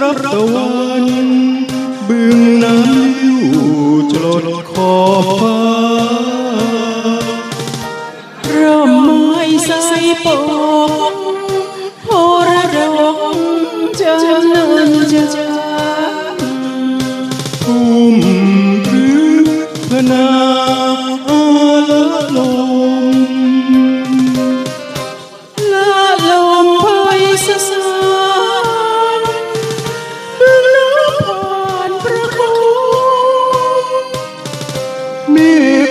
รับตะวันบึงน้ำลิ้วจลดขอบฟ้าร่มไม้ใส่ปกโพระดกจะนินจะจาทุ่มพฤกพนา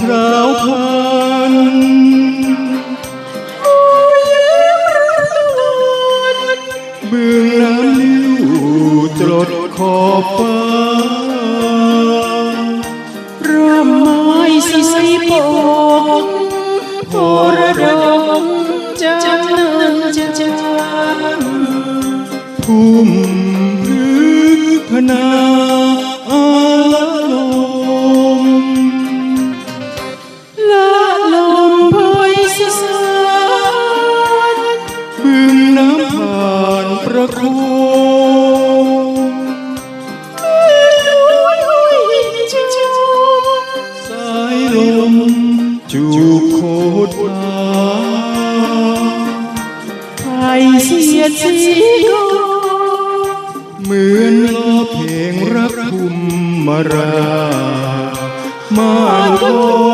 พราวพันบึงน้ำลิ้วจดขอบฟ้าร่มไม้สีสีปกโพระดงจะเนินจะจางทุ่มพฤกพนา เสียดสีกเหมือนล้อเพลงรักคุมมารามานทอ